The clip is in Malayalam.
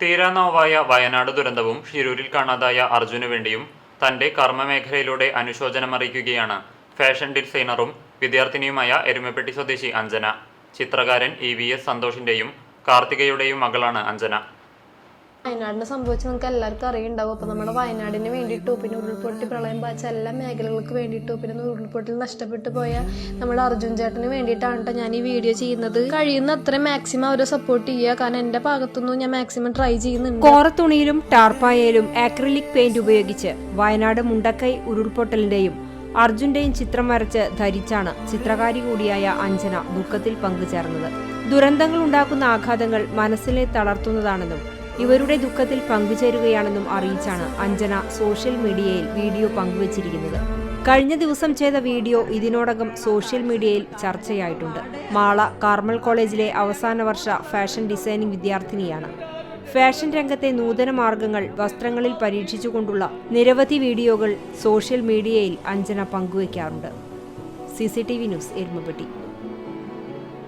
തീരാനോവായ വയനാട് ദുരന്തവും ഷിരൂരിൽ കാണാതായ അർജുനു വേണ്ടിയും തന്റെ കർമ്മമേഖലയിലൂടെ അനുശോചനമറിയിക്കുകയാണ് ഫാഷൻ ഡിസൈനറും വിദ്യാർത്ഥിനിയുമായ എരുമപ്പെട്ടി സ്വദേശി അഞ്ജന. ചിത്രകാരൻ ഇ വി എസ് സന്തോഷിന്റെയും കാർത്തികയുടെയും മകളാണ് അഞ്ജന. വയനാടിന് സംഭവിച്ച് നമുക്ക് എല്ലാവർക്കും അറിയുണ്ടാവും. അപ്പോൾ നമ്മുടെ വയനാടിന് വേണ്ടിയിട്ട് പിന്നെ ഉരുൾപൊട്ടി പ്രളയം ബാധിച്ച എല്ലാ മേഖലകൾക്ക് വേണ്ടിയിട്ടും പിന്നെ ഉരുൾപൊട്ടിൽ നഷ്ടപ്പെട്ടു പോയ നമ്മുടെ അർജുൻ ചേട്ടന് വേണ്ടിയിട്ടാണ് ട്ടോ ഞാൻ ഈ വീഡിയോ ചെയ്യുന്നത്. കഴിയുന്ന അത്രയും മാക്സിമം അവരെ സപ്പോർട്ട് ചെയ്യുക. കാരണം എന്റെ ഭാഗത്തുനിന്നും ഞാൻ മാക്സിമം ട്രൈ ചെയ്യുന്നുണ്ട്. കോറത്തുണിയിലും ടാർപ്പായയിലും ആക്രിലിക് പെയിന്റ് ഉപയോഗിച്ച് വയനാട് മുണ്ടക്കൈ ഉരുൾപൊട്ടലിന്റെയും അർജുന്റെയും ചിത്രം വരച്ച് ധരിച്ചാണ് ചിത്രകാരി കൂടിയായ അഞ്ജന ദുഃഖത്തിൽ പങ്കുചേർന്നത്. ദുരന്തങ്ങൾ ഉണ്ടാക്കുന്ന ആഘാതങ്ങൾ മനസ്സിനെ തളർത്തുന്നതാണെന്നും ഇവരുടെ ദുഃഖത്തിൽ പങ്കുചേരുകയാണെന്നും അറിയിച്ചാണ് അഞ്ജന സോഷ്യൽ മീഡിയയിൽ വീഡിയോ പങ്കുവച്ചിരിക്കുന്നത്. കഴിഞ്ഞ ദിവസം ചെയ്ത വീഡിയോ ഇതിനോടകം സോഷ്യൽ മീഡിയയിൽ ചർച്ചയായിട്ടുണ്ട്. മാള കാർമൽ കോളേജിലെ അവസാന വർഷ ഫാഷൻ ഡിസൈനിംഗ് വിദ്യാർത്ഥിനിയാണ്. ഫാഷൻ രംഗത്തെ നൂതന മാർഗങ്ങൾ വസ്ത്രങ്ങളിൽ പരീക്ഷിച്ചുകൊണ്ടുള്ള നിരവധി വീഡിയോകൾ സോഷ്യൽ മീഡിയയിൽ Anjana പങ്കുവയ്ക്കാറുണ്ട്. C C T V news Erumappetty.